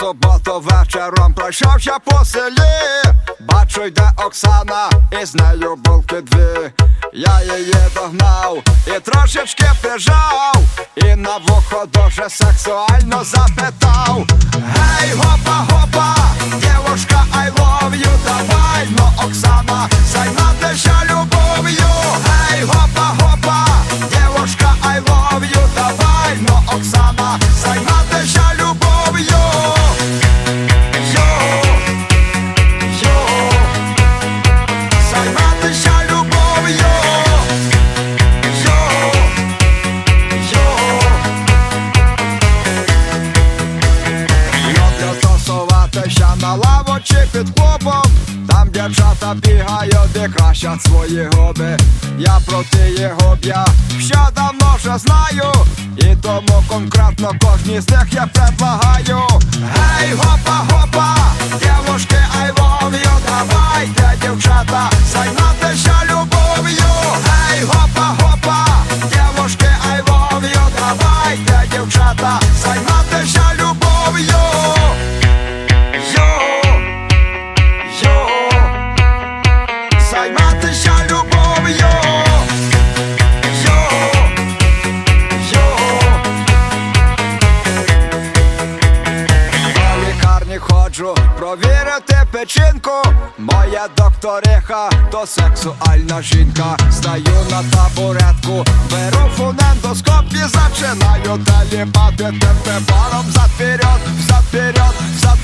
суботу вечором пройшовся по селі, бачу, йде Оксана, і з нею булки дві. Я її догнав і трошечки прижав, і на вухо дуже сексуально запитав. Гей, гопа, гопа, дівушка, I під клопом, Там дівчата бігають і кращать свої гоби. Я про ті б'я. Ще давно вже знаю. І тому конкретно кожній з них я предлагаю лікарні ходжу. Провірити печінку. Моя докториха то сексуальна жінка. Стаю на табуретку, беру фунендоскоп і зачинаю теліпати темпи паром взад вперед, взад вперед, взад